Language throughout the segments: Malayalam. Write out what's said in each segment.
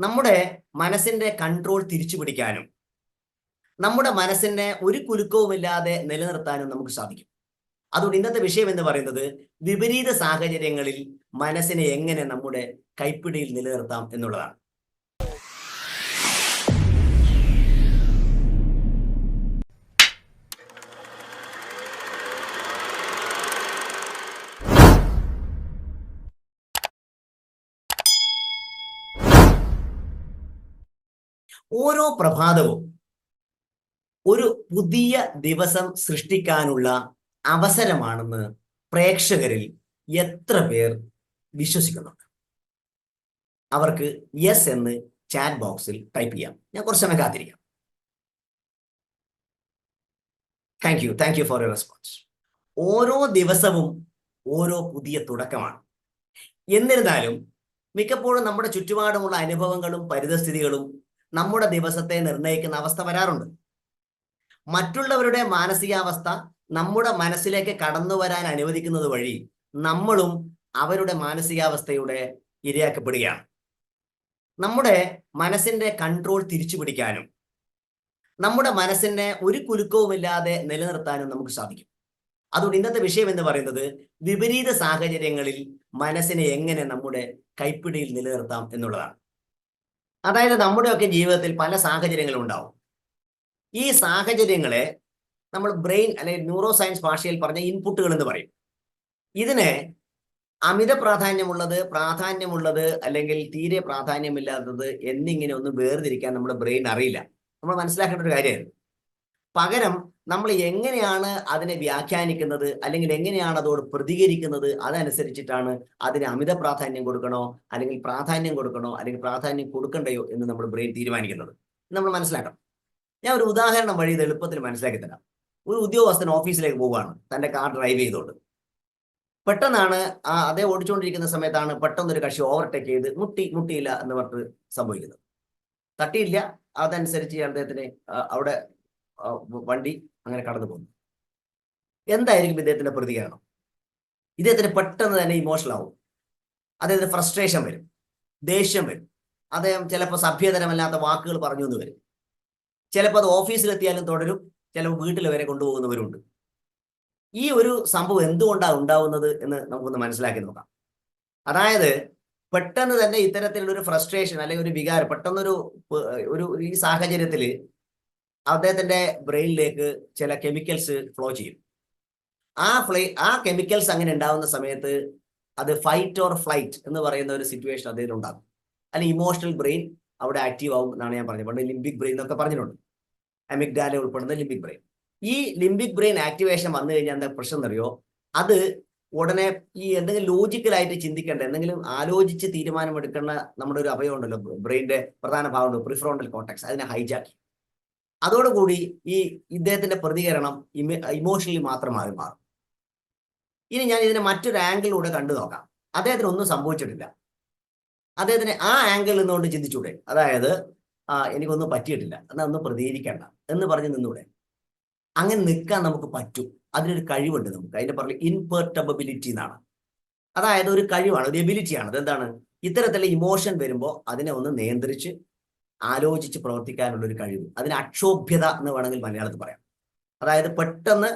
നമ്മുടെ മനസ്സിന്റെ കൺട്രോൾ തിരിച്ചു പിടിക്കാനും നമ്മുടെ മനസ്സിനെ ഒരു കുലുക്കവുമില്ലാതെ നിലനിർത്താനും നമുക്ക് സാധിക്കും. അതുകൊണ്ട് ഇന്നത്തെ വിഷയം എന്ന് പറയുന്നത് വിപരീത സാഹചര്യങ്ങളിൽ മനസ്സിനെ എങ്ങനെ നമ്മുടെ കൈപ്പിടിയിൽ നിലനിർത്താം എന്നുള്ളതാണ്. ഓരോ പ്രഭാതവും ഒരു പുതിയ ദിവസം സൃഷ്ടിക്കാനുള്ള അവസരമാണെന്ന് പ്രേക്ഷകരിൽ എത്ര പേർ വിശ്വസിക്കുന്നുണ്ട്? അവർക്ക് യെസ് എന്ന് ചാറ്റ് ബോക്സിൽ ടൈപ്പ് ചെയ്യാം. ഞാൻ കുറച്ച് സമയം കാത്തിരിക്കാം. Thank you thank you for your response ഓരോ ദിവസവും ഓരോ പുതിയ തുടക്കമാണ്. എന്നിരുന്നാലും മിക്കപ്പോഴും നമ്മുടെ ചുറ്റുപാടുമുള്ള അനുഭവങ്ങളും പരിതസ്ഥിതികളും നമ്മുടെ ദിവസത്തെ നിർണയിക്കുന്ന അവസ്ഥ വരാറുണ്ട്. മറ്റുള്ളവരുടെ മാനസികാവസ്ഥ നമ്മുടെ മനസ്സിലേക്ക് കടന്നു വരാൻ അനുവദിക്കുന്നത് വഴി നമ്മളും അവരുടെ മാനസികാവസ്ഥയുടെ ഇരയാക്കപ്പെടുകയാണ്. നമ്മുടെ മനസ്സിന്റെ കൺട്രോൾ തിരിച്ചു പിടിക്കാനും നമ്മുടെ മനസ്സിനെ ഒരു കുലുക്കവുമില്ലാതെ നിലനിർത്താനും നമുക്ക് സാധിക്കും. അതുകൊണ്ട് ഇന്നത്തെ വിഷയം എന്ന് പറയുന്നത് വിപരീത സാഹചര്യങ്ങളിൽ മനസ്സിനെ എങ്ങനെ നമ്മുടെ കൈപ്പിടിയിൽ നിലനിർത്താം എന്നുള്ളതാണ്. അതായത് നമ്മുടെയൊക്കെ ജീവിതത്തിൽ പല സാഹചര്യങ്ങളും ഉണ്ടാവും ഈ സാഹചര്യങ്ങളെ നമ്മൾ ബ്രെയിൻ അല്ലെങ്കിൽ ന്യൂറോ സയൻസ് ഭാഷയിൽ പറഞ്ഞ ഇൻപുട്ടുകൾ എന്ന് പറയും. ഇതിനെ അമിത പ്രാധാന്യമുള്ളത് പ്രാധാന്യമുള്ളത് അല്ലെങ്കിൽ തീരെ പ്രാധാന്യമില്ലാത്തത് എന്നിങ്ങനെ ഒന്ന് വേർതിരിക്കാൻ നമ്മുടെ ബ്രെയിൻ അറിയില്ല. നമ്മൾ മനസ്സിലാക്കേണ്ട ഒരു കാര്യമായിരുന്നു. പകരം നമ്മൾ എങ്ങനെയാണ് അതിനെ വ്യാഖ്യാനിക്കുന്നത്? അല്ലെങ്കിൽ എങ്ങനെയാണ് അതോട് പ്രതികരിക്കുന്നത്? അതനുസരിച്ചിട്ടാണ് അതിന് അമിത പ്രാധാന്യം കൊടുക്കണോ? അല്ലെങ്കിൽ പ്രാധാന്യം കൊടുക്കണോ? അല്ലെങ്കിൽ പ്രാധാന്യം കൊടുക്കണ്ടയോ എന്ന് നമ്മൾ ബ്രെയിൻ തീരുമാനിക്കുന്നത്. നമ്മൾ മനസ്സിലാക്കണം. ഞാൻ ഒരു ഉദാഹരണം വഴി ഇത് എളുപ്പത്തിൽ മനസ്സിലാക്കി തരാം. ഒരു ഉദ്യോഗസ്ഥൻ ഓഫീസിലേക്ക് പോവുകയാണ്. തന്റെ കാർ ഡ്രൈവ് ചെയ്തുകൊണ്ട്. പെട്ടെന്നാണ് ആ അതേ ഓടിച്ചുകൊണ്ടിരിക്കുന്ന സമയത്താണ് പെട്ടെന്ന് ഒരു കക്ഷി ഓവർടേക്ക് ചെയ്ത് മുട്ടി മുട്ടിയില്ല എന്ന് പറഞ്ഞിട്ട് സംഭവിക്കുന്നത്. തട്ടിയില്ല. അതനുസരിച്ച് അദ്ദേഹത്തിന് അവിടെ വണ്ടി അങ്ങനെ കടന്നു പോകുന്നു. എന്തായിരിക്കും ഇദ്ദേഹത്തിന്റെ പ്രതികരണം? ഇദ്ദേഹത്തിന് പെട്ടെന്ന് തന്നെ ഇമോഷണൽ ആവും. അദ്ദേഹത്തിന് ഫ്രസ്ട്രേഷൻ വരും. ദേഷ്യം വരും. അദ്ദേഹം ചിലപ്പോൾ സഭ്യതരമല്ലാത്ത വാക്കുകൾ പറഞ്ഞു എന്ന് വരും. ചിലപ്പോൾ അത് ഓഫീസിലെത്തിയാലും തുടരും. ചിലപ്പോൾ വീട്ടിൽ വരെ കൊണ്ടുപോകുന്നവരുണ്ട്. ഈ ഒരു സംഭവം എന്തുകൊണ്ടാണ് ഉണ്ടാവുന്നത് എന്ന് നമുക്കൊന്ന് മനസ്സിലാക്കി നോക്കാം. അതായത് പെട്ടെന്ന് തന്നെ ഇത്തരത്തിലുള്ള ഒരു ഫ്രസ്ട്രേഷൻ അല്ലെങ്കിൽ ഒരു വികാരം പെട്ടെന്നൊരു ഒരു ഈ സാഹചര്യത്തിൽ അദ്ദേഹത്തിന്റെ ബ്രെയിനിലേക്ക് ചില കെമിക്കൽസ് ഫ്ലോ ചെയ്യും. ആ ഫ്ലൈ ആ കെമിക്കൽസ് അങ്ങനെ ഉണ്ടാവുന്ന സമയത്ത് അത് ഫൈറ്റ് ഓർ ഫ്ലൈറ്റ് എന്ന് പറയുന്ന ഒരു സിറ്റുവേഷൻ അദ്ദേഹം ഉണ്ടാകും. അല്ലെങ്കിൽ ഇമോഷണൽ ബ്രെയിൻ അവിടെ ആക്റ്റീവ് ആവും എന്നാണ് ഞാൻ പറഞ്ഞത്. പണ്ട് ലിംബിക് ബ്രെയിൻ എന്നൊക്കെ പറഞ്ഞിട്ടുണ്ട്. അമിഗ്ഡാല ഉൾപ്പെടുന്ന ലിംബിക് ബ്രെയിൻ ഈ ലിംബിക് ബ്രെയിൻ ആക്ടിവേഷൻ വന്നു കഴിഞ്ഞാൽ എന്താ പ്രശ്നം അറിയോ അത് ഉടനെ ഈ എന്തെങ്കിലും ലോജിക്കലായിട്ട് ചിന്തിക്കേണ്ട എന്തെങ്കിലും ആലോചിച്ച് തീരുമാനമെടുക്കേണ്ട നമ്മുടെ ഒരു അവയവം ഉണ്ടല്ലോ ബ്രെയിന്റെ പ്രധാന ഭാഗം ഭാഗമുണ്ട് പ്രിഫ്രോണ്ടൽ കോട്ടക്സ് അതിനെ ഹൈജാക്കി അതോടുകൂടി ഈ ഇദ്ദേഹത്തിന്റെ പ്രതികരണം ഇമോഷണലി മാത്രമായി മാറും. ഇനി ഞാൻ ഇതിനെ മറ്റൊരു ആംഗിളിലൂടെ കണ്ടു നോക്കാം. അദ്ദേഹത്തിന് ഒന്നും സംഭവിച്ചിട്ടില്ല. അദ്ദേഹത്തിന് ആ ആംഗിളിൽ നിന്നുകൊണ്ട് ചിന്തിച്ചൂടെ. അതായത് എനിക്കൊന്നും പറ്റിയിട്ടില്ല. എന്നാൽ ഒന്നും പ്രതികരിക്കേണ്ട എന്ന് പറഞ്ഞ് നിന്നൂടെ. അങ്ങനെ നിൽക്കാൻ നമുക്ക് പറ്റും. അതിനൊരു കഴിവുണ്ട് നമുക്ക്. അതിന്റെ പറഞ്ഞ ഇൻപെർട്ടബിലിറ്റി എന്നാണ്. അതായത് ഒരു കഴിവാണ് ഒരു എബിലിറ്റിയാണ് അതെന്താണ്? ഇത്തരത്തിലുള്ള ഇമോഷൻ വരുമ്പോൾ അതിനെ ഒന്ന് നിയന്ത്രിച്ച് ആലോചിച്ച് പ്രവർത്തിക്കാനുള്ള ഒരു കഴിവ്. അതിന് അക്ഷോഭ്യത എന്ന് വേണമെങ്കിൽ മലയാളത്തിൽ പറയാം. അതായത് പെട്ടെന്ന്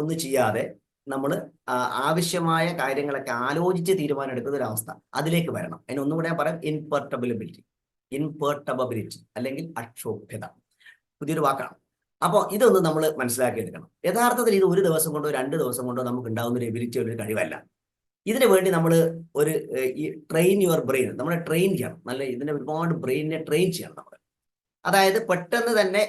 ഒന്നും ചെയ്യാതെ നമ്മൾ ആവശ്യമായ കാര്യങ്ങളൊക്കെ ആലോചിച്ച് തീരുമാനം എടുക്കുന്ന ഒരു അവസ്ഥ അതിലേക്ക് വരണം. അതിന് ഒന്നും കൂടെ പറയാം ഇൻപെർട്ടബിലിറ്റി ഇൻപെർട്ടബിലിറ്റി അല്ലെങ്കിൽ അക്ഷോഭ്യത. പുതിയൊരു വാക്കാണ്. അപ്പോൾ ഇതൊന്ന് നമ്മൾ മനസ്സിലാക്കിയെടുക്കണം. യഥാർത്ഥത്തിൽ ഇത് ഒരു ദിവസം കൊണ്ടോ രണ്ട് ദിവസം കൊണ്ടോ നമുക്ക് ഉണ്ടാകുന്ന ഒരു എബിലിറ്റി ഒരു കഴിവല്ല. ഇതിനു വേണ്ടി നമ്മൾ ഒരു ഈ ട്രെയിൻ യുവർ ബ്രെയിൻ നമ്മളെ ട്രെയിൻ ചെയ്യണം. നല്ല ഇതിനെ ഒരുപാട് ബ്രെയിനിനെ ട്രെയിൻ ചെയ്യണം. നമ്മൾ അതായത് പെട്ടെന്ന് തന്നെ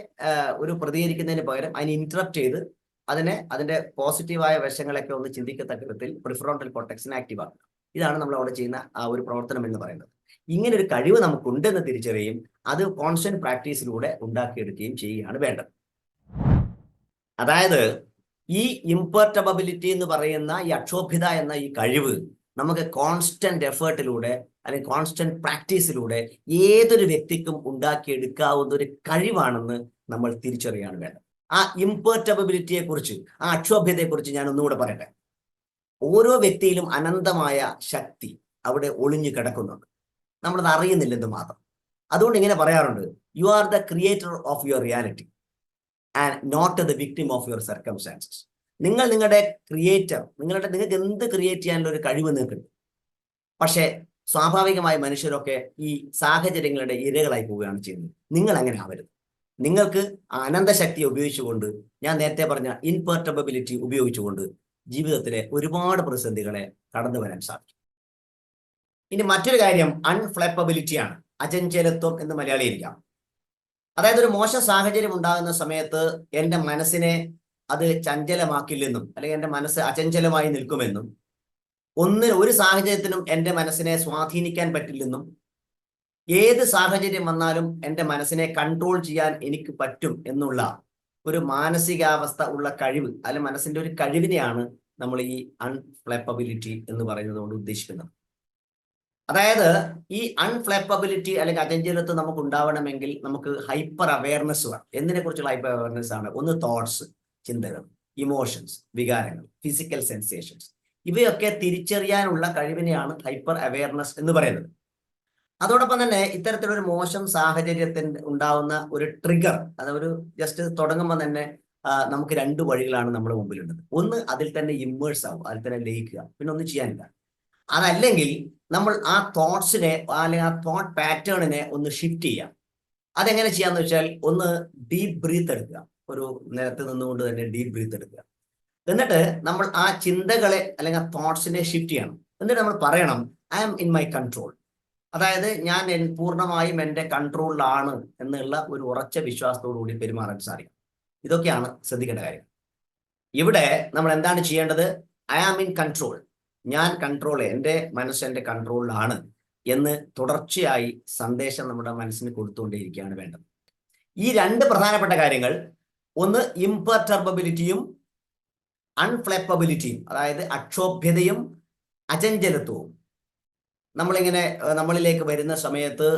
ഒരു പ്രതികരിക്കുന്നതിന് പകരം അതിനെ ഇന്ററപ്റ്റ് ചെയ്ത് അതിനെ അതിന്റെ പോസിറ്റീവായ വശങ്ങളൊക്കെ ഒന്ന് ചിന്തിക്കത്തക്ക വിധത്തിൽ പ്രിഫറോണ്ടൽ കോട്ടക്സിനെ ആക്റ്റീവ് ആക്കുക. ഇതാണ് നമ്മൾ അവിടെ ചെയ്യുന്ന ആ ഒരു പ്രവർത്തനം എന്ന് പറയുന്നത്. ഇങ്ങനെ ഒരു കഴിവ് നമുക്കുണ്ടെന്ന് തിരിച്ചറിയും അത് കോൺസ്റ്റന്റ് പ്രാക്ടീസിലൂടെ ഉണ്ടാക്കിയെടുക്കുകയും ചെയ്യുകയാണ് വേണ്ടത്. അതായത് ഈ ഇമ്പർട്ടബിലിറ്റി എന്ന് പറയുന്ന ഈ അക്ഷോഭ്യത എന്ന ഈ കഴിവ് നമുക്ക് കോൺസ്റ്റന്റ് എഫേർട്ടിലൂടെ അല്ലെങ്കിൽ കോൺസ്റ്റന്റ് പ്രാക്ടീസിലൂടെ ഏതൊരു വ്യക്തിക്കും ഉണ്ടാക്കിയെടുക്കാവുന്ന ഒരു കഴിവാണെന്ന് നമ്മൾ തിരിച്ചറിയാണ് വേണ്ടത്. ആ ഇംപേർട്ടബിലിറ്റിയെ കുറിച്ച് ആ അക്ഷോഭ്യതയെ കുറിച്ച് ഞാൻ ഒന്നുകൂടെ പറയട്ടെ. ഓരോ വ്യക്തിയിലും അനന്തമായ ശക്തി അവിടെ ഒളിഞ്ഞു കിടക്കുന്നുണ്ട്. നമ്മളത് അറിയുന്നില്ലെന്ന് മാത്രം. അതുകൊണ്ട് ഇങ്ങനെ പറയാറുണ്ട് you are the creator of your reality and not the victim of your circumstances നിങ്ങൾ നിങ്ങളുടെ ക്രിയേറ്റർ നിങ്ങളുടെ നിങ്ങൾക്ക് എന്ത് ക്രിയേറ്റ് ചെയ്യാനുള്ള ഒരു കഴിവ് നിങ്ങൾക്കുണ്ട്. പക്ഷേ സ്വാഭാവികമായി മനുഷ്യരൊക്കെ ഈ സാഹചര്യങ്ങളുടെ ഇരകളായി പോവുകയാണ് ചെയ്യുന്നത്. നിങ്ങൾ അങ്ങനെ ആവരുത്. നിങ്ങൾക്ക് അനന്തശക്തി ഉപയോഗിച്ചുകൊണ്ട് ഞാൻ നേരത്തെ പറഞ്ഞ ഇൻപെർട്ടബിലിറ്റി ഉപയോഗിച്ചുകൊണ്ട് ജീവിതത്തിലെ ഒരുപാട് പ്രതിസന്ധികളെ കടന്നു വരാൻ സാധിക്കും. ഇനി മറ്റൊരു കാര്യം അൺഫ്ലെപ്പബിലിറ്റിയാണ് അചഞ്ചലത്വം എന്ന് മലയാളിയിരിക്കാം അതായത് ഒരു മോശം സാഹചര്യം ഉണ്ടാകുന്ന സമയത്ത് എന്റെ മനസ്സിനെ അത് ചഞ്ചലമാക്കില്ലെന്നും അല്ലെങ്കിൽ എന്റെ മനസ്സ് അചഞ്ചലമായി നിൽക്കുമെന്നും ഒന്ന് ഒരു സാഹചര്യത്തിനും എന്റെ മനസ്സിനെ സ്വാധീനിക്കാൻ പറ്റില്ലെന്നും ഏത് സാഹചര്യം വന്നാലും എന്റെ മനസ്സിനെ കൺട്രോൾ ചെയ്യാൻ എനിക്ക് പറ്റും എന്നുള്ള ഒരു മാനസികാവസ്ഥ ഉള്ള കഴിവ് അല്ലെ മനസ്സിന്റെ ഒരു കഴിവിനെയാണ് നമ്മൾ ഈ അൺഫ്ലെപ്പബിലിറ്റി എന്ന് പറയുന്നത് കൊണ്ട് ഉദ്ദേശിക്കുന്നത്. അതായത് ഈ അൺഫ്ലെപ്പബിലിറ്റി അല്ലെങ്കിൽ അചഞ്ചലത്വം നമുക്ക് ഉണ്ടാവണമെങ്കിൽ നമുക്ക് ഹൈപ്പർ അവയർനെസ് വേണം. എന്തിനെ കുറിച്ചുള്ള ഹൈപ്പർ അവയർനെസ് ആണ്? ഒന്ന് തോട്ട്സ് ചിന്തകൾ ഇമോഷൻസ് വികാരങ്ങൾ ഫിസിക്കൽ സെൻസേഷൻസ് ഇവയൊക്കെ തിരിച്ചറിയാനുള്ള കഴിവിനെയാണ് ഹൈപ്പർ അവയർനെസ് എന്ന് പറയുന്നത്. അതോടൊപ്പം തന്നെ ഇത്തരത്തിലൊരു മോശം സാഹചര്യത്തിന് ഉണ്ടാവുന്ന ഒരു ട്രിഗർ അത് ഒരു ജസ്റ്റ് തുടങ്ങുമ്പോൾ തന്നെ നമുക്ക് രണ്ട് വഴികളാണ് നമ്മുടെ മുമ്പിലുള്ളത്. ഒന്ന് അതിൽ തന്നെ ഇമ്മേഴ്സ് ആവും അതിൽ തന്നെ ലയിക്കുക പിന്നെ ഒന്നും ചെയ്യാനില്ല. അതല്ലെങ്കിൽ നമ്മൾ ആ തോട്ട്സിനെ അല്ലെങ്കിൽ ആ തോട്ട് പാറ്റേണിനെ ഒന്ന് ഷിഫ്റ്റ് ചെയ്യാം അതെങ്ങനെ ചെയ്യാന്ന് വെച്ചാൽ ഒന്ന് ഡീപ് ബ്രീത്ത് എടുക്കുക. ഒരു നിലത്ത് നിന്നുകൊണ്ട് തന്നെ ഡീപ് ബ്രീത്ത് എടുക്കുക. എന്നിട്ട് നമ്മൾ ആ ചിന്തകളെ അല്ലെങ്കിൽ ആ തോട്ട്സിനെ ഷിഫ്റ്റ് ചെയ്യണം. എന്നിട്ട് നമ്മൾ പറയണം I am in my control അതായത് ഞാൻ പൂർണമായും എന്റെ കൺട്രോളിലാണ് എന്നുള്ള ഒരു ഉറച്ച വിശ്വാസത്തോടു കൂടി പെരുമാറാൻ സാധിക്കും ഇതൊക്കെയാണ് ശ്രദ്ധിക്കേണ്ട കാര്യം. ഇവിടെ നമ്മൾ എന്താണ് ചെയ്യേണ്ടത്? ഐ ആം ഇൻ കൺട്രോൾ ഞാൻ കൺട്രോൾ എന്റെ മനസ്സ് എന്റെ കൺട്രോളിലാണ് എന്ന് തുടർച്ചയായി സന്ദേശം നമ്മുടെ മനസ്സിന് കൊടുത്തുകൊണ്ടേയിരിക്കുകയാണ് വേണ്ടത്. ഈ രണ്ട് പ്രധാനപ്പെട്ട കാര്യങ്ങൾ ഒന്ന് ഇംപെർട്ടർബിലിറ്റിയും അൺഫ്ലെപ്പബിലിറ്റിയും അതായത് അക്ഷോഭ്യതയും അചഞ്ചലത്വവും. നമ്മളിങ്ങനെ നമ്മളിലേക്ക് വരുന്ന സമയത്ത്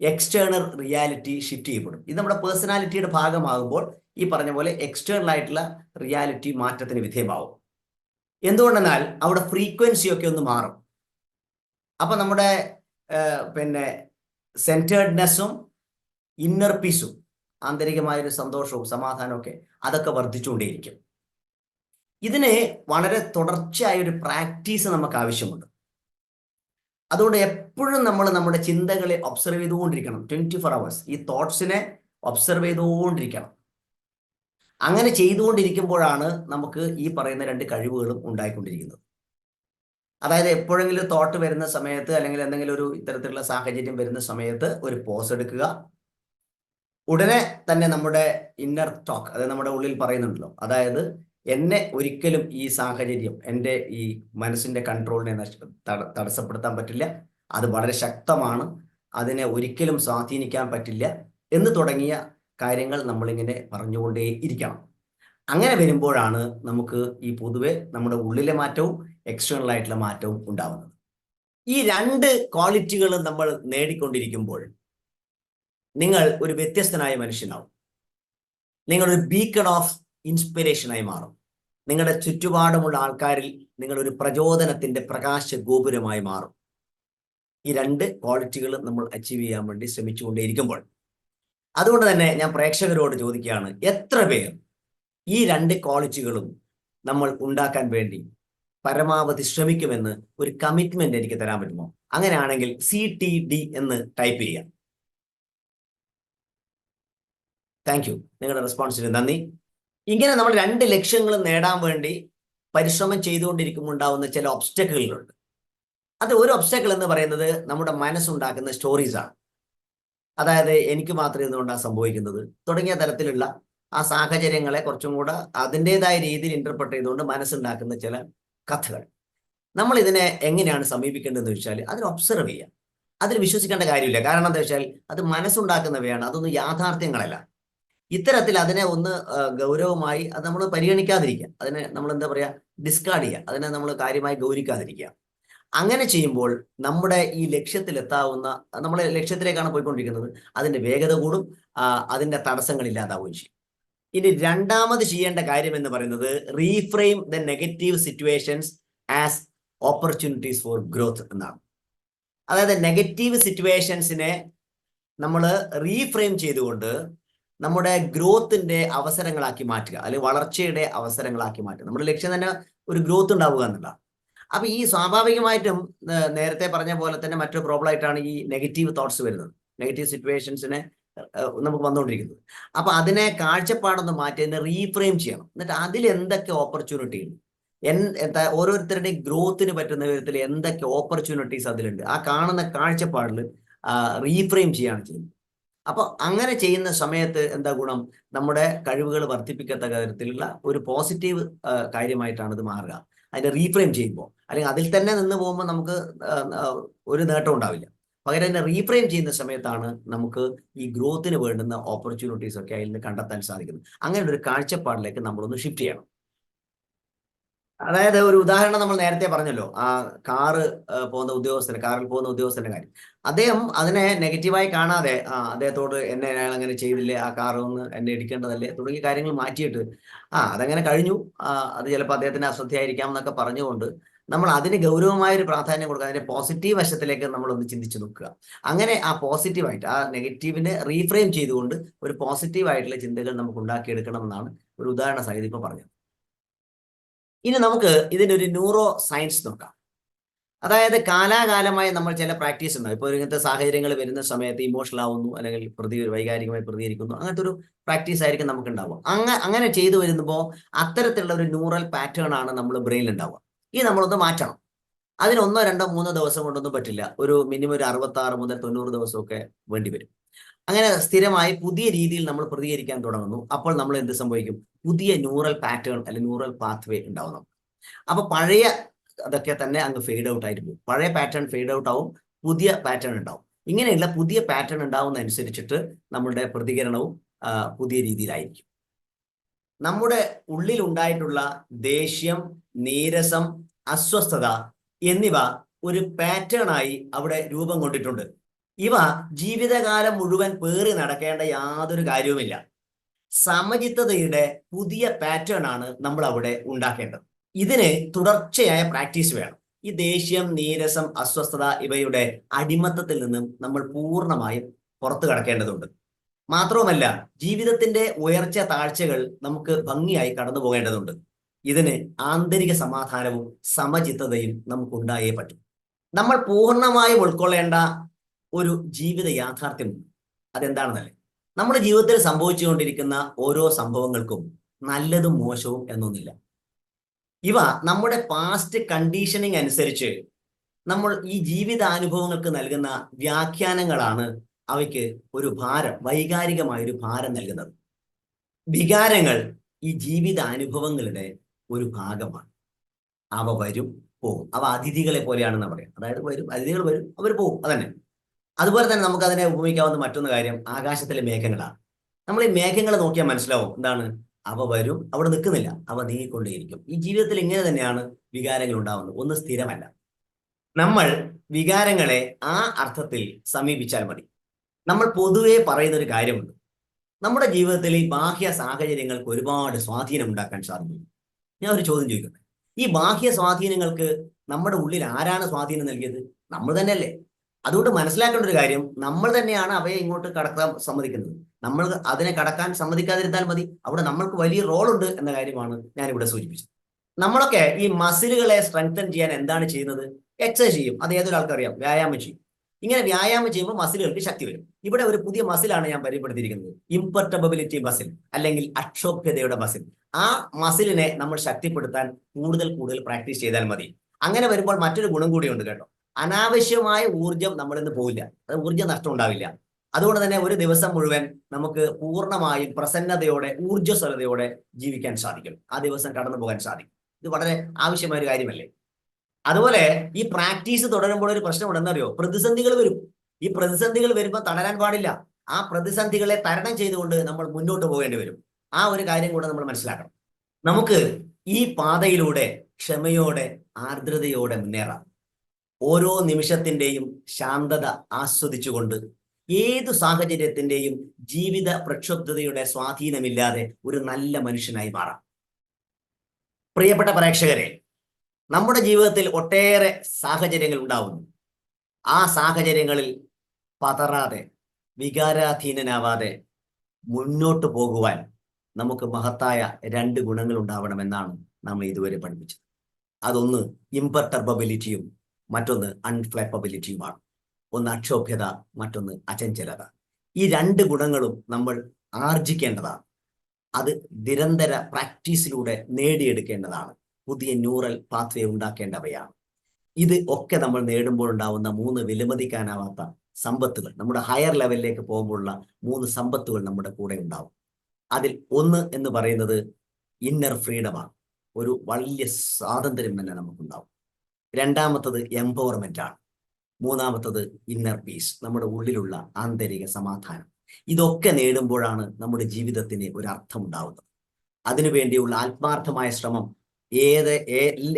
എക്സ്റ്റേണൽ റിയാലിറ്റി ഷിഫ്റ്റ് ചെയ്യപ്പെടും. ഇത് നമ്മുടെ പേഴ്സണാലിറ്റിയുടെ ഭാഗമാകുമ്പോൾ ഈ പറഞ്ഞ പോലെ എക്സ്റ്റേണൽ ആയിട്ടുള്ള റിയാലിറ്റി മാറ്റത്തിന് വിധേയമാവും. എന്തുകൊണ്ടെന്നാൽ അവിടെ ഫ്രീക്വൻസി ഒക്കെ ഒന്ന് മാറും. അപ്പൊ നമ്മുടെ പിന്നെ സെന്റേർഡ്നെസ്സും ഇന്നർ പീസും ആന്തരികമായൊരു സന്തോഷവും സമാധാനവും ഒക്കെ അതൊക്കെ വർദ്ധിച്ചുകൊണ്ടേയിരിക്കും. ഇതിന് വളരെ തുടർച്ചയായ ഒരു പ്രാക്ടീസ് നമുക്ക് ആവശ്യമുണ്ട്. അതുകൊണ്ട് എപ്പോഴും നമ്മൾ നമ്മുടെ ചിന്തകളെ ഒബ്സർവ് ചെയ്തുകൊണ്ടിരിക്കണം. ട്വന്റി ഫോർ അവേഴ്സ് ഈ തോട്ട്സിനെ ഒബ്സർവ് ചെയ്തുകൊണ്ടിരിക്കണം. അങ്ങനെ ചെയ്തുകൊണ്ടിരിക്കുമ്പോഴാണ് നമുക്ക് ഈ പറയുന്ന രണ്ട് കഴിവുകളും ഉണ്ടായിക്കൊണ്ടിരിക്കുന്നത്. അതായത് എപ്പോഴെങ്കിലും തോട്ട് വരുന്ന സമയത്ത് അല്ലെങ്കിൽ എന്തെങ്കിലും ഒരു ഇത്തരത്തിലുള്ള സാഹചര്യം വരുന്ന സമയത്ത് ഒരു പോസ് എടുക്കുക. ഉടനെ തന്നെ നമ്മുടെ ഇന്നർ ടോക്ക് അതായത് നമ്മുടെ ഉള്ളിൽ പറയുന്നുണ്ടല്ലോ. അതായത് എന്നെ ഒരിക്കലും ഈ സാഹചര്യം എന്റെ ഈ മനസ്സിന്റെ കൺട്രോളിനെ തടസ്സപ്പെടുത്താൻ പറ്റില്ല. അത് വളരെ ശക്തമാണ്. അതിനെ ഒരിക്കലും സ്വാധീനിക്കാൻ പറ്റില്ല എന്ന് തുടങ്ങിയ കാര്യങ്ങൾ നമ്മളിങ്ങനെ പറഞ്ഞുകൊണ്ടേ ഇരിക്കണം. അങ്ങനെ വരുമ്പോഴാണ് നമുക്ക് ഈ പൊതുവെ നമ്മുടെ ഉള്ളിലെ മാറ്റവും എക്സ്റ്റേണൽ ആയിട്ടുള്ള മാറ്റവും ഉണ്ടാവുന്നത്. ഈ രണ്ട് ക്വാളിറ്റികൾ നമ്മൾ നേടിക്കൊണ്ടിരിക്കുമ്പോൾ നിങ്ങൾ ഒരു വ്യത്യസ്തനായ മനുഷ്യനാവും. നിങ്ങൾ ഒരു ബീക്കൺ ഓഫ് ഇൻസ്പിറേഷനായി മാറും. നിങ്ങളുടെ ചുറ്റുപാടുമുള്ള ആൾക്കാരിൽ നിങ്ങൾ ഒരു പ്രചോദനത്തിന്റെ പ്രകാശ ഗോപുരമായി മാറും. ഈ രണ്ട് ക്വാളിറ്റികൾ നമ്മൾ അച്ചീവ് ചെയ്യാൻ വേണ്ടി ശ്രമിച്ചുകൊണ്ടേയിരിക്കുമ്പോൾ. അതുകൊണ്ട് തന്നെ ഞാൻ പ്രേക്ഷകരോട് ചോദിക്കുകയാണ് എത്ര പേർ ഈ രണ്ട് ക്വാളിറ്റികളും നമ്മൾ ഉണ്ടാക്കാൻ വേണ്ടി പരമാവധി ശ്രമിക്കുമെന്ന് ഒരു കമ്മിറ്റ്മെന്റ് എനിക്ക് തരാൻ പറ്റുമോ? അങ്ങനെയാണെങ്കിൽ സി ടി ഡി എന്ന് ടൈപ്പ് ചെയ്യാം താങ്ക് യു നിങ്ങളുടെ റെസ്പോൺസിന് നന്ദി. ഇങ്ങനെ നമ്മൾ രണ്ട് ലക്ഷ്യങ്ങൾ നേടാൻ വേണ്ടി പരിശ്രമം ചെയ്തുകൊണ്ടിരിക്കുമ്പോൾ ഉണ്ടാവുന്ന ചില ഒബ്സ്റ്റക്കിളുകളുണ്ട് അത് ഒരു ഒബ്സ്റ്റക്കിൾ എന്ന് പറയുന്നത് നമ്മുടെ മനസ്സുണ്ടാക്കുന്ന സ്റ്റോറീസ് ആണ്. അതായത് എനിക്ക് മാത്രമേ ഇതുകൊണ്ടാണ് സംഭവിക്കുന്നത്? തുടങ്ങിയ തരത്തിലുള്ള ആ സാഹചര്യങ്ങളെ കുറച്ചും കൂടെ അതിന്റെതായ രീതിയിൽ ഇന്റർപ്രട്ട് ചെയ്തുകൊണ്ട് മനസ്സുണ്ടാക്കുന്ന ചില കഥകൾ. നമ്മൾ ഇതിനെ എങ്ങനെയാണ് സമീപിക്കേണ്ടതെന്ന് വെച്ചാൽ അതിനെ ഒബ്സർവ് ചെയ്യാം. അതിൽ വിശ്വസിക്കേണ്ട കാര്യമില്ല. കാരണം എന്താ വെച്ചാൽ അത് മനസ്സുണ്ടാക്കുന്നവയാണ്. അതൊന്നും യാഥാർത്ഥ്യങ്ങളല്ല. ഇത്തരത്തിൽ അതിനെ ഒന്ന് ഗൗരവമായി അത് നമ്മൾ പരിഗണിക്കാതിരിക്കുക. അതിനെ നമ്മൾ എന്താ പറയുക ഡിസ്കാർഡ് ചെയ്യുക. അതിനെ നമ്മൾ കാര്യമായി ഗൗരിക്കാതിരിക്കുക. അങ്ങനെ ചെയ്യുമ്പോൾ നമ്മുടെ ഈ ലക്ഷ്യത്തിലെത്താവുന്ന നമ്മളെ ലക്ഷ്യത്തിലേക്കാണ് പോയിക്കൊണ്ടിരിക്കുന്നത്. അതിന്റെ വേഗത കൂടും അതിന്റെ തടസ്സങ്ങൾ ഇല്ലാതാവുകയും ചെയ്യും. ഇനി രണ്ടാമത് ചെയ്യേണ്ട കാര്യം എന്ന് പറയുന്നത് reframe the negative situations as opportunities for growth എന്നാണ്. അതായത് നെഗറ്റീവ് സിറ്റുവേഷൻസിനെ നമ്മൾ റീഫ്രെയിം ചെയ്തുകൊണ്ട് നമ്മുടെ ഗ്രോത്തിന്റെ അവസരങ്ങളാക്കി മാറ്റുക അല്ലെങ്കിൽ വളർച്ചയുടെ അവസരങ്ങളാക്കി മാറ്റുക. നമ്മുടെ ലക്ഷ്യം തന്നെ ഒരു ഗ്രോത്ത് ഉണ്ടാവുക എന്നുള്ള അപ്പൊ ഈ സ്വാഭാവികമായിട്ടും നേരത്തെ പറഞ്ഞ പോലെ തന്നെ മറ്റൊരു പ്രോബ്ലം ആയിട്ടാണ് ഈ നെഗറ്റീവ് തോട്ട്സ് വരുന്നത്. നെഗറ്റീവ് സിറ്റുവേഷൻസിനെ നമുക്ക് വന്നുകൊണ്ടിരിക്കുന്നത്. അപ്പൊ അതിനെ കാഴ്ചപ്പാടൊന്ന് മാറ്റി അതിനെ റീഫ്രെയിം ചെയ്യണം. എന്നിട്ട് അതിൽ എന്തൊക്കെ ഓപ്പർച്യൂണിറ്റി ഉണ്ട്? എൻ എന്താ ഓരോരുത്തരുടെയും ഗ്രോത്തിന് പറ്റുന്ന വിധത്തിൽ എന്തൊക്കെ ഓപ്പർച്യൂണിറ്റീസ് അതിലുണ്ട്? ആ കാണുന്ന കാഴ്ചപ്പാടിൽ റീഫ്രെയിം ചെയ്യാണ് ചെയ്യുന്നത്. അപ്പോൾ അങ്ങനെ ചെയ്യുന്ന സമയത്ത് എന്താ ഗുണം? നമ്മുടെ കഴിവുകൾ വർദ്ധിപ്പിക്കത്തക്ക തരത്തിലുള്ള ഒരു പോസിറ്റീവ് കാര്യമായിട്ടാണ് ഇത് മാറുക. അതിനെ റീഫ്രെയിം ചെയ്യുമ്പോൾ. അല്ലെങ്കിൽ അതിൽ തന്നെ നിന്ന് പോകുമ്പോൾ നമുക്ക് ഒരു നേട്ടം ഉണ്ടാവില്ല. പകരം അതിനെ റീഫ്രെയിം ചെയ്യുന്ന സമയത്താണ് നമുക്ക് ഈ ഗ്രോത്തിന് വേണ്ടുന്ന ഓപ്പർച്യൂണിറ്റീസ് ഒക്കെ അതിൽ നിന്ന് കണ്ടെത്താൻ സാധിക്കുന്നത്. അങ്ങനെ ഒരു കാഴ്ചപ്പാടിലേക്ക് നമ്മളൊന്ന് ഷിഫ്റ്റ് ചെയ്യണം. അതായത് ഒരു ഉദാഹരണം നമ്മൾ നേരത്തെ പറഞ്ഞല്ലോ. ആ കാറ് പോകുന്ന ഉദ്യോഗസ്ഥന് കാറിൽ പോകുന്ന ഉദ്യോഗസ്ഥന്റെ കാര്യം. അദ്ദേഹം അതിനെ നെഗറ്റീവായി കാണാതെ ആ അദ്ദേഹത്തോട് എന്നെ അയാൾ അങ്ങനെ ചെയ്തില്ലേ ആ കാർ ഒന്ന് എന്നെ ഇടിക്കേണ്ടതല്ലേ തുടങ്ങിയ കാര്യങ്ങൾ മാറ്റിയിട്ട് ആ അതങ്ങനെ കഴിഞ്ഞു. അത് ചിലപ്പോൾ അദ്ദേഹത്തിന് അശ്രദ്ധയായിരിക്കാം എന്നൊക്കെ പറഞ്ഞുകൊണ്ട് നമ്മൾ അതിന് ഗൗരവമായ ഒരു പ്രാധാന്യം കൊടുക്കുക അതിന്റെ പോസിറ്റീവ് വശത്തിലേക്ക് നമ്മൾ ഒന്ന് ചിന്തിച്ചു നോക്കുക. അങ്ങനെ ആ പോസിറ്റീവായിട്ട് ആ നെഗറ്റീവിനെ റീഫ്രെയിം ചെയ്തുകൊണ്ട് ഒരു പോസിറ്റീവായിട്ടുള്ള ചിന്തകൾ നമുക്ക് ഉണ്ടാക്കിയെടുക്കണം എന്നാണ് ഒരു ഉദാഹരണ സഹിതം ഇപ്പോൾ പറഞ്ഞത്. ഇനി നമുക്ക് ഇതിനൊരു ന്യൂറോ സയൻസ് നോക്കാം. അതായത് കാലാകാലമായി നമ്മൾ ചില പ്രാക്ടീസ് ഉണ്ടാവും. ഇപ്പോൾ ഇങ്ങനത്തെ സാഹചര്യങ്ങൾ വരുന്ന സമയത്ത് ഇമോഷണൽ ആവുന്നു അല്ലെങ്കിൽ പ്രതി വൈകാരികമായി പ്രതികരിക്കുന്നു അങ്ങനത്തെ ഒരു പ്രാക്ടീസ് ആയിരിക്കും നമുക്ക് ഉണ്ടാവുക അങ്ങ അങ്ങനെ ചെയ്തു വരുമ്പോൾ അത്തരത്തിലുള്ള ഒരു ന്യൂറൽ പാറ്റേൺ ആണ് നമ്മൾ ബ്രെയിനിൽ ഉണ്ടാവുക. ഈ നമ്മളൊന്ന് മാറ്റണം. അതിന് ഒന്നോ രണ്ടോ മൂന്നോ ദിവസം കൊണ്ടൊന്നും പറ്റില്ല. ഒരു മിനിമം ഒരു അറുപത്തി ആറ് മുതൽ തൊണ്ണൂറ് ദിവസമൊക്കെ വേണ്ടി വരും. അങ്ങനെ സ്ഥിരമായി പുതിയ രീതിയിൽ നമ്മൾ പ്രതികരിക്കാൻ തുടങ്ങുന്നു. അപ്പോൾ നമ്മൾ എന്ത് സംഭവിക്കും? പുതിയ ന്യൂറൽ പാറ്റേൺ അല്ലെങ്കിൽ ന്യൂറൽ പാത്വേ ഉണ്ടാവും നമുക്ക്. അപ്പൊ പഴയ അതൊക്കെ തന്നെ അങ്ങ് ഫെയ്ഡ് ഔട്ട് ആയിട്ട് പോകും. പഴയ പാറ്റേൺ ഫെയ്ഡ് ഔട്ട് ആവും പുതിയ പാറ്റേൺ ഉണ്ടാവും. ഇങ്ങനെയുള്ള പുതിയ പാറ്റേൺ ഉണ്ടാവുന്നതനുസരിച്ചിട്ട് നമ്മളുടെ പ്രതികരണവും പുതിയ രീതിയിലായിരിക്കും. നമ്മുടെ ഉള്ളിൽ ഉണ്ടായിട്ടുള്ള ദേഷ്യം നീരസം അസ്വസ്ഥത എന്നിവ ഒരു പാറ്റേൺ ആയി അവിടെ രൂപം കൊണ്ടിട്ടുണ്ട്. ഇവ ജീവിതകാലം മുഴുവൻ പേറി നടക്കേണ്ട യാതൊരു കാര്യവുമില്ല. സമചിത്തതയുടെ പുതിയ പാറ്റേൺ ആണ് നമ്മൾ അവിടെ ഉണ്ടാക്കേണ്ടത്. ഇതിന് തുടർച്ചയായ പ്രാക്ടീസ് വേണം. ഈ ദേഷ്യം നീരസം അസ്വസ്ഥത ഇവയുടെ അടിമത്തത്തിൽ നിന്നും നമ്മൾ പൂർണമായും പുറത്തു കടക്കേണ്ടതുണ്ട്. മാത്രവുമല്ല ജീവിതത്തിന്റെ ഉയർച്ച താഴ്ചകൾ നമുക്ക് ഭംഗിയായി കടന്നു പോകേണ്ടതുണ്ട്. ഇതിന് ആന്തരിക സമാധാനവും സമചിത്തതയും നമുക്ക് ഉണ്ടായേ പറ്റും. നമ്മൾ പൂർണമായും ഉൾക്കൊള്ളേണ്ട ഒരു ജീവിത യാഥാർത്ഥ്യമുണ്ട്. അതെന്താണെന്നല്ലേ? നമ്മുടെ ജീവിതത്തിൽ സംഭവിച്ചുകൊണ്ടിരിക്കുന്ന ഓരോ സംഭവങ്ങൾക്കും നല്ലതും മോശവും എന്നൊന്നില്ല. ഇവ നമ്മുടെ പാസ്റ്റ് കണ്ടീഷനിങ് അനുസരിച്ച് നമ്മൾ ഈ ജീവിതാനുഭവങ്ങൾക്ക് നൽകുന്ന വ്യാഖ്യാനങ്ങളാണ് അവയ്ക്ക് ഒരു ഭാരം വൈകാരികമായ ഒരു ഭാരം നൽകുന്നത്. വികാരങ്ങൾ ഈ ജീവിതാനുഭവങ്ങളുടെ ഒരു ഭാഗമാണ്. അവ വരും പോകും. അവ അതിഥികളെ പോലെയാണെന്ന് പറയാം. അതായത് വരും അതിഥികൾ വരും അവർ പോകും അതന്നെ. അതുപോലെ തന്നെ നമുക്ക് അതിനെ ഉപയോഗിക്കാവുന്ന മറ്റൊന്ന് കാര്യം ആകാശത്തിലെ മേഘങ്ങളാണ്. നമ്മൾ ഈ മേഘങ്ങൾ നോക്കിയാൽ മനസ്സിലാവും എന്താണ്? അവ വരും അവിടെ നിൽക്കുന്നില്ല. അവ നീങ്ങിക്കൊണ്ടേയിരിക്കും. ഈ ജീവിതത്തിൽ ഇങ്ങനെ തന്നെയാണ് വികാരങ്ങൾ ഉണ്ടാവുന്നത്. ഒന്ന് സ്ഥിരമല്ല. നമ്മൾ വികാരങ്ങളെ ആ അർത്ഥത്തിൽ സമീപിച്ചാൽ മതി. നമ്മൾ പൊതുവെ പറയുന്ന ഒരു കാര്യമുണ്ട്. നമ്മുടെ ജീവിതത്തിൽ ഈ ബാഹ്യ സാഹചര്യങ്ങൾക്ക് ഒരുപാട് സ്വാധീനം ഉണ്ടാക്കാൻ സാധിക്കും. ഞാൻ ഒരു ചോദ്യം ചോദിക്കട്ടെ? ഈ ബാഹ്യ സ്വാധീനങ്ങൾക്ക് നമ്മുടെ ഉള്ളിൽ ആരാണ് സ്വാധീനം നൽകിയത്? നമ്മൾ തന്നെയല്ലേ. അതുകൊണ്ട് മനസ്സിലാക്കേണ്ട ഒരു കാര്യം നമ്മൾ തന്നെയാണ് അവയെ ഇങ്ങോട്ട് കടക്കാൻ സമ്മതിക്കുന്നത്. നമ്മൾ അതിനെ കടക്കാൻ സമ്മതിക്കാതിരുന്നാൽ മതി. അവിടെ നമ്മൾക്ക് വലിയ റോൾ ഉണ്ട് എന്ന കാര്യമാണ് ഞാൻ ഇവിടെ സൂചിപ്പിച്ചത്. നമ്മളൊക്കെ ഈ മസിലുകളെ സ്ട്രെങ്തൻ ചെയ്യാൻ എന്താണ് ചെയ്യുന്നത്? എക്സസൈസ് ചെയ്യും. അത് ഏതൊരു അറിയാം വ്യായാമം ചെയ്യും. ഇങ്ങനെ വ്യായാമം ചെയ്യുമ്പോൾ മസിലുകൾക്ക് ശക്തി വരും. ഇവിടെ ഒരു പുതിയ മസിലാണ് ഞാൻ പരിചയപ്പെടുത്തിയിരിക്കുന്നത്. ഇംപർട്ടബിലിറ്റി മസിൽ അല്ലെങ്കിൽ അക്ഷോഭ്യതയുടെ മസിൽ ആ മസിലിനെ നമ്മൾ ശക്തിപ്പെടുത്താൻ കൂടുതൽ കൂടുതൽ പ്രാക്ടീസ് ചെയ്താൽ മതി. അങ്ങനെ വരുമ്പോൾ മറ്റൊരു ഗുണം കൂടിയുണ്ട് കേട്ടോ. അനാവശ്യമായ ഊർജം നമ്മളിൽ നിന്ന് പോവില്ല. അത് ഊർജം നഷ്ടം ഉണ്ടാവില്ല. അതുകൊണ്ട് തന്നെ ഒരു ദിവസം മുഴുവൻ നമുക്ക് പൂർണമായും പ്രസന്നതയോടെ ഊർജസ്വലതയോടെ ജീവിക്കാൻ സാധിക്കും. ആ ദിവസം കടന്നു പോകാൻ സാധിക്കും. ഇത് വളരെ ആവശ്യമായ ഒരു കാര്യമല്ലേ? അതുപോലെ ഈ പ്രാക്ടീസ് തുടരുമ്പോൾ ഒരു പ്രശ്നം ഉണ്ടെന്നറിയോ പ്രതിസന്ധികൾ വരും. ഈ പ്രതിസന്ധികൾ വരുമ്പോൾ തളരാൻ പാടില്ല. ആ പ്രതിസന്ധികളെ തരണം ചെയ്തുകൊണ്ട് നമ്മൾ മുന്നോട്ട് പോകേണ്ടി വരും. ആ ഒരു കാര്യം കൂടെ നമ്മൾ മനസ്സിലാക്കണം. നമുക്ക് ഈ പാതയിലൂടെ ക്ഷമയോടെ ആർദ്രതയോടെ മുന്നേറാം. ഓരോ നിമിഷത്തിന്റെയും ശാന്തത ആസ്വദിച്ചുകൊണ്ട് ഏതു സാഹചര്യത്തിന്റെയും ജീവിത പ്രക്ഷുബ്ധതയുടെ സ്വാധീനമില്ലാതെ ഒരു നല്ല മനുഷ്യനായി മാറാം. പ്രിയപ്പെട്ട പ്രേക്ഷകരെ നമ്മുടെ ജീവിതത്തിൽ ഒട്ടേറെ സാഹചര്യങ്ങൾ ഉണ്ടാവുന്നു. ആ സാഹചര്യങ്ങളിൽ പതറാതെ വികാരാധീനനാവാതെ മുന്നോട്ട് പോകുവാൻ നമുക്ക് മഹത്തായ രണ്ട് ഗുണങ്ങൾ ഉണ്ടാവണമെന്നാണ് നമ്മൾ ഇതുവരെ പഠിപ്പിച്ചത്. അതൊന്ന് ഇമ്പർട്ടർബിലിറ്റിയും മറ്റൊന്ന് അൺഫ്ലാപ്പബിലിറ്റിയുമാണ് ഒന്ന് അക്ഷോഭ്യത മറ്റൊന്ന് അചഞ്ചലത. ഈ രണ്ട് ഗുണങ്ങളും നമ്മൾ ആർജിക്കേണ്ടതാണ്. അത് നിരന്തര പ്രാക്ടീസിലൂടെ നേടിയെടുക്കേണ്ടതാണ്. പുതിയ ന്യൂറൽ പാത്വേ ഉണ്ടാക്കേണ്ടവയാണ്. ഇത് ഒക്കെ നമ്മൾ നേടുമ്പോൾ ഉണ്ടാവുന്ന മൂന്ന് വിലമതിക്കാനാവാത്ത സമ്പത്തുകൾ. നമ്മുടെ ഹയർ ലെവലിലേക്ക് പോകുമ്പോഴുള്ള മൂന്ന് സമ്പത്തുകൾ നമ്മുടെ കൂടെ ഉണ്ടാവും. അതിൽ ഒന്ന് എന്ന് പറയുന്നത് ഇന്നർ ഫ്രീഡമാണ് ഒരു വലിയ സ്വാതന്ത്ര്യം തന്നെ നമുക്കുണ്ടാവും. രണ്ടാമത്തത് എംപവർമെന്റ് ആണ് മൂന്നാമത്തത് ഇന്നർ പീസ് നമ്മുടെ ഉള്ളിലുള്ള ആന്തരിക സമാധാനം. ഇതൊക്കെ നേടുമ്പോഴാണ് നമ്മുടെ ജീവിതത്തിന് ഒരു അർത്ഥം ഉണ്ടാവുന്നത് അതിനുവേണ്ടിയുള്ള ആത്മാർത്ഥമായ ശ്രമം ഏത്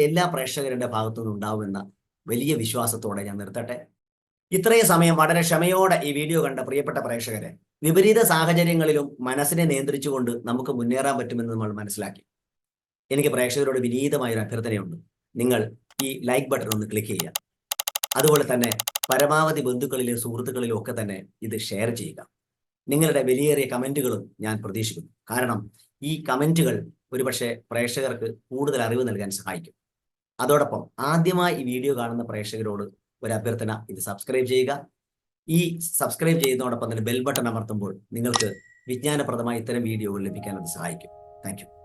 എല്ലാ പ്രേക്ഷകരുടെ ഭാഗത്തുനിന്നും ഉണ്ടാവുമെന്ന വലിയ വിശ്വാസത്തോടെ ഞാൻ നിർത്തട്ടെ. ഇത്രയും സമയം വളരെ ക്ഷമയോടെ ഈ വീഡിയോ കണ്ട പ്രിയപ്പെട്ട പ്രേക്ഷകരെ വിപരീത സാഹചര്യങ്ങളിലും മനസ്സിനെ നിയന്ത്രിച്ചുകൊണ്ട് നമുക്ക് മുന്നേറാൻ പറ്റുമെന്ന് നമ്മൾ മനസ്സിലാക്കി. എനിക്ക് പ്രേക്ഷകരോട് വിനീതമായ ഒരു അഭ്യർത്ഥനയുണ്ട്. നിങ്ങൾ ഈ ലൈക്ക് ബട്ടൺ ഒന്ന് ക്ലിക്ക് ചെയ്യുക. അതുപോലെ തന്നെ പരമാവധി ബന്ധുക്കളിലും സുഹൃത്തുക്കളിലും ഒക്കെ തന്നെ ഇത് ഷെയർ ചെയ്യുക. നിങ്ങളുടെ വിലയേറിയ കമന്റുകളും ഞാൻ പ്രതീക്ഷിക്കുന്നു. കാരണം ഈ കമന്റുകൾ ഒരുപക്ഷെ പ്രേക്ഷകർക്ക് കൂടുതൽ അറിവ് നൽകാൻ സഹായിക്കും. അതോടൊപ്പം ആദ്യമായി ഈ വീഡിയോ കാണുന്ന പ്രേക്ഷകരോട് ഒരു അഭ്യർത്ഥന ഇത് സബ്സ്ക്രൈബ് ചെയ്യുക. ഈ സബ്സ്ക്രൈബ് ചെയ്യുന്നതോടൊപ്പം തന്നെ ബെൽ ബട്ടൺ അമർത്തുമ്പോൾ നിങ്ങൾക്ക് വിജ്ഞാനപ്രദമായ ഇത്തരം വീഡിയോകൾ ലഭിക്കാൻ അത് സഹായിക്കും. താങ്ക്